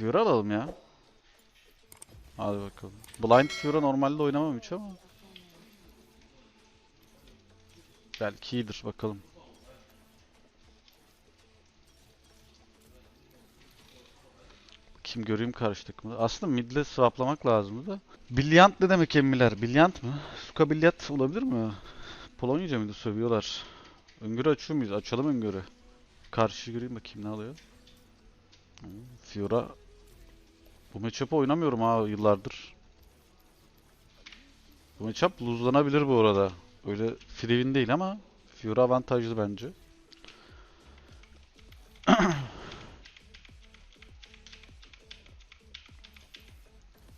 Fiora alalım ya. Hadi bakalım. Blind Fiora normalde oynamam hiç ama. Belki iyidir bakalım. Kim göreyim karşıdaki mı? Aslında midle swaplamak lazımdı da. Bilyant ne demek emmiler? Bilyant mı? Suka bilyat olabilir mi? Polonyaca mıydı? Sövüyorlar. Öngörü açıyor muyuz? Açalım öngörü. Karşı göreyim bakayım ne alıyor. Fiora. Bu matchup'ı oynamıyorum ha yıllardır. Bu matchup lose'lanabilir bu arada. Öyle free win değil ama Fiora avantajlı bence.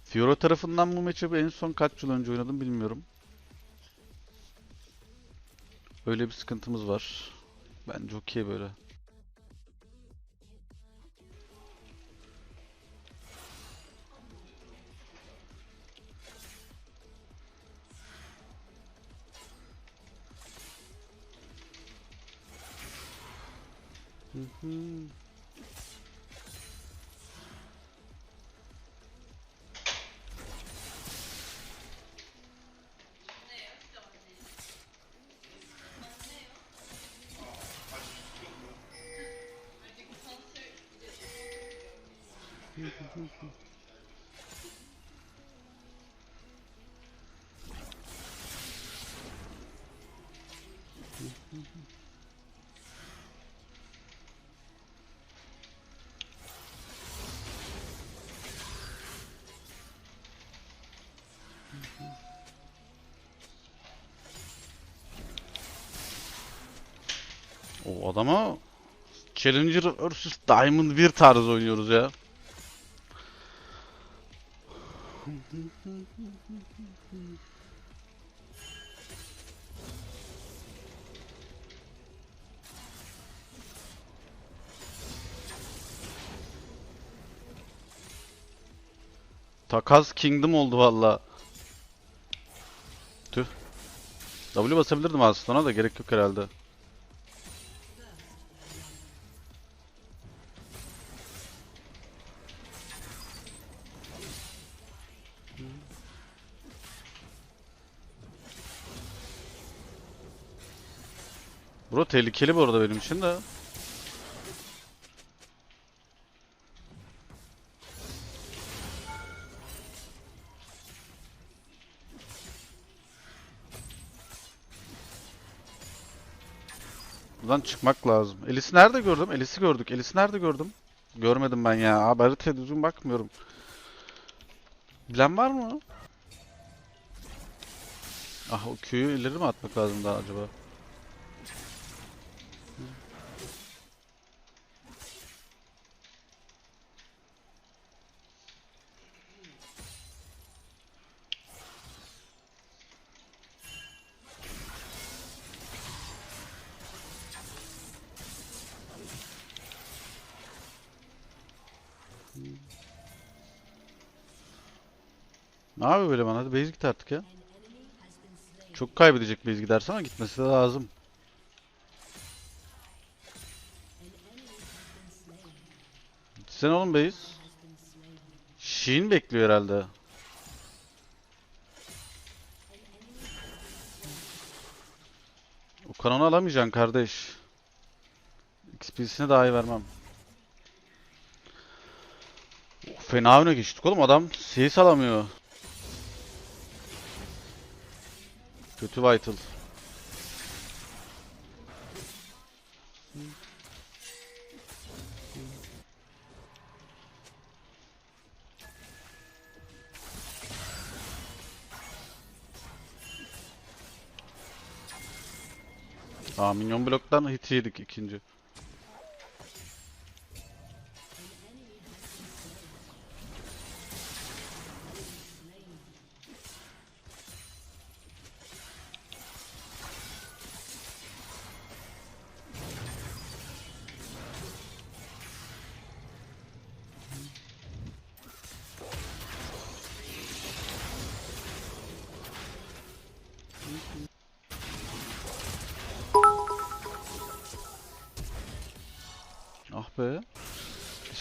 Fiora tarafından bu matchup'ı en son kaç yıl önce oynadım bilmiyorum. Öyle bir sıkıntımız var. Bence okey böyle. 음흠. O adama Challenger vs Diamond 1 tarzı oynuyoruz ya. Takas Kingdom oldu valla. Tüh. W basabilirdim aslında da gerek yok herhalde. Bro tehlikeli bu arada benim için de. Buradan çıkmak lazım. Elis'i nerede gördüm? Elis'i gördük. Elis'i nerede gördüm? Görmedim ben ya. Abi haritaya düzgün bakmıyorum. Bilen var mı? Ah o Q'yu ileri mi atmak lazım daha acaba? Ne yapıyor böyle bana? Hadi base git artık ya. Çok kaybedecek base giderse ama gitmesi de lazım. Sen oğlum base. Shin bekliyor herhalde. O kanonu alamayacaksın kardeş. XP'sini daha iyi vermem. Fena öne geçtik oğlum adam CS alamıyor. Kötü Vital. Aa minyon bloktan hit yedik ikinci.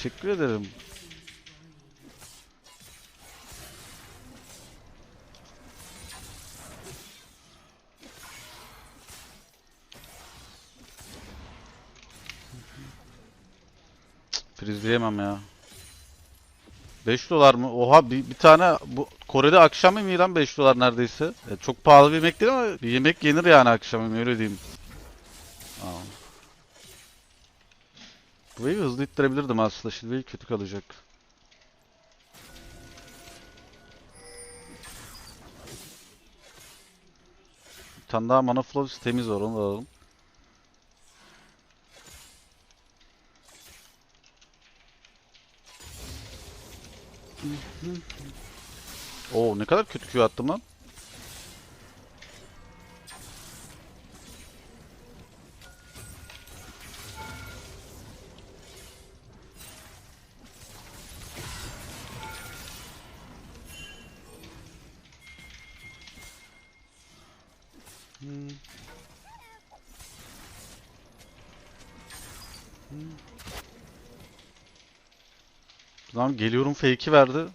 Teşekkür ederim. Prizleyemem ya. 5 dolar mı? Oha bir, bir tane bu Kore'de akşam yemeği lan 5 dolar neredeyse. E, çok pahalı bir yemek değil ama bir yemek yenir yani akşam yemeği öyle diyeyim. Wave'i hızlı ittirebilirdim aslında. Şimdi wave kötü kalacak. Bir tane daha mana flow temiz var onu alalım. Oo ne kadar kötü Q attım lan. Lan geliyorum fake'i verdi.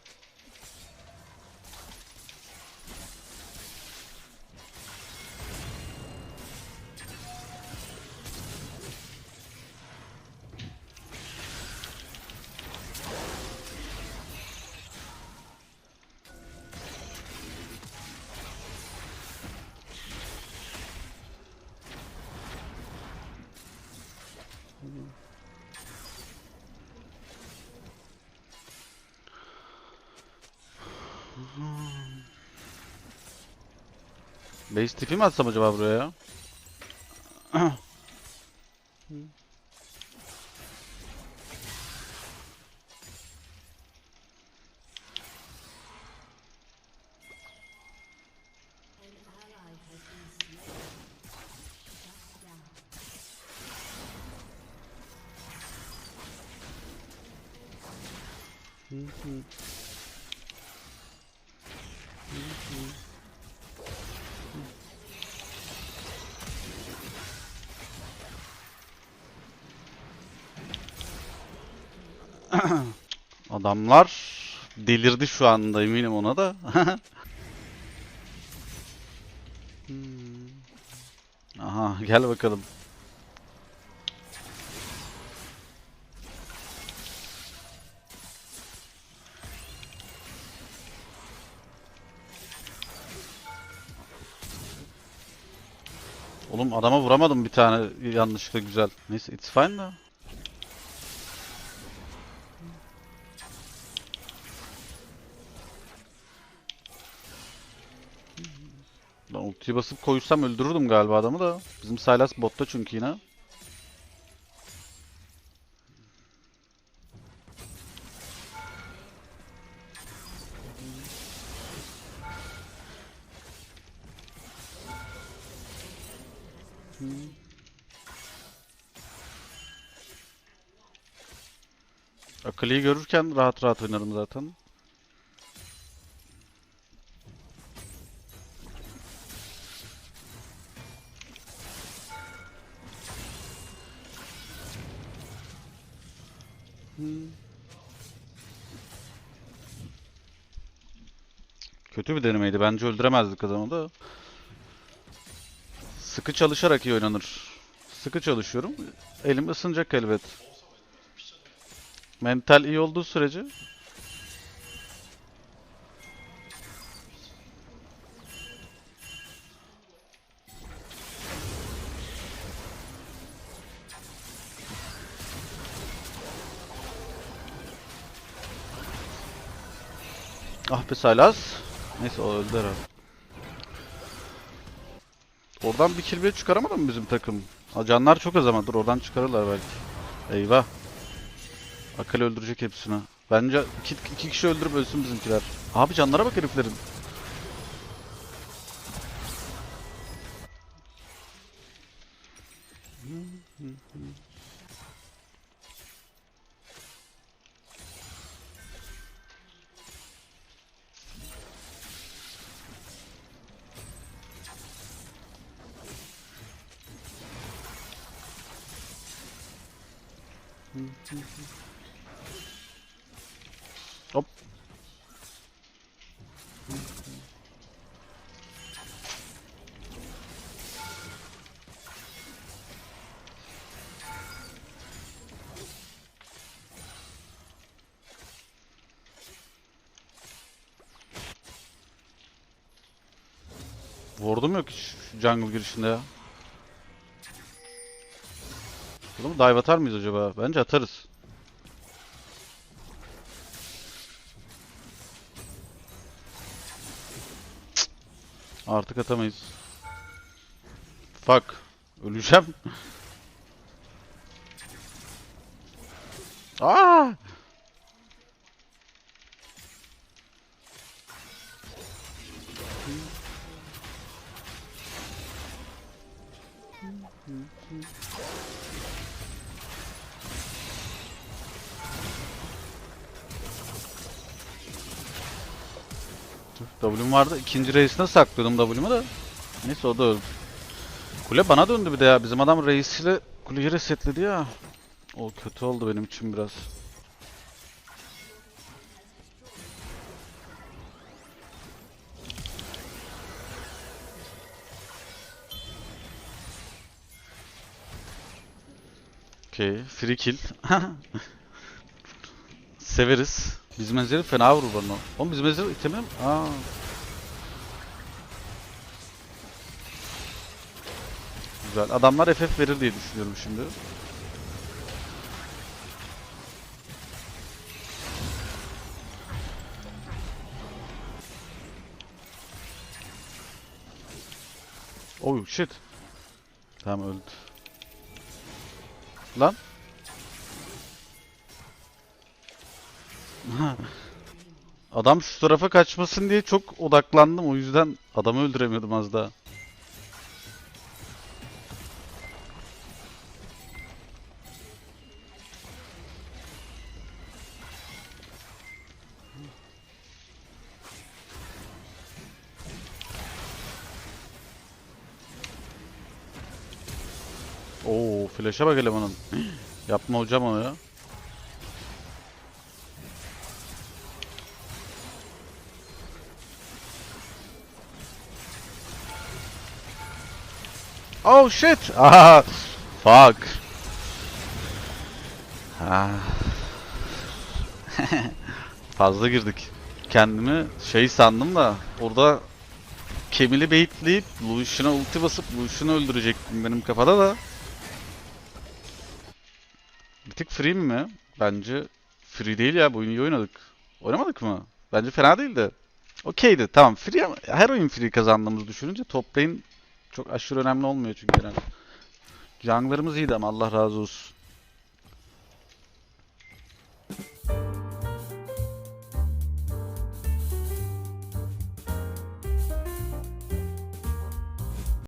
Base tipi mi atsam acaba buraya ya? Adamlar delirdi şu anda eminim ona da. Hmm. Aha gel bakalım. Oğlum adama vuramadım bir tane yanlışlıkla güzel. Neyse it's fine da. Ben ultiyi basıp koysam öldürürdüm galiba adamı da. Bizim Sylas botta çünkü yine. Akali'yi görürken rahat rahat oynarım zaten. Kötü bir denemeydi. Bence öldüremezdik adamı da. Sıkı çalışarak iyi oynanır. Sıkı çalışıyorum. Elim ısınacak elbet. Mental iyi olduğu sürece Ah be Salas. Neyse o öldü herhalde. Oradan bir kill bile çıkaramadı mı bizim takım? Ha, Canlar çok az ama dur oradan çıkarırlar belki. Eyvah. Akali öldürecek hepsini. Bence iki, iki kişi öldürüp ölsün bizimkiler. Abi canlara bak heriflerin. Hop. Vurdum yok hiç jungle girişinde ya. Dive atar mıyız acaba? Bence atarız. Cık. Artık atamayız. Fuck. Öleceğim. Aa! W'm vardı. İkinci reisine saklıyordum W'mu da. Neyse o da öldü. Kule bana döndü bir de ya. Bizim adam reisiyle kuleyi resetledi ya. O kötü oldu benim için biraz. Okey. Free kill. Severiz. Bizim menzili fena vurur bana. Oğlum bizim menzili itemim. Aa. Güzel. Adamlar FF verir diye düşünüyorum şimdi. Oh shit. Tamam öldü. Lan. Adam şu tarafa kaçmasın diye çok odaklandım. O yüzden adamı öldüremiyordum az daha. Flash'a bak elemanın. Yapma hocam onu ya. Oh shit! Ah, fuck. Ah. Fazla girdik. Kendimi şey sandım da orada Kemil'i baitleyip Lucian'a ulti basıp Lucian'ı öldürecektim benim kafada da. Tık free mi? Bence free değil ya. Bu oyunu iyi oynadık. Oynamadık mı? Bence fena değildi. Okeydi. Tamam. Free ama her oyun free kazandığımızı düşününce top lane çok aşırı önemli olmuyor çünkü genelde. Jungler'ımız iyiydi ama Allah razı olsun.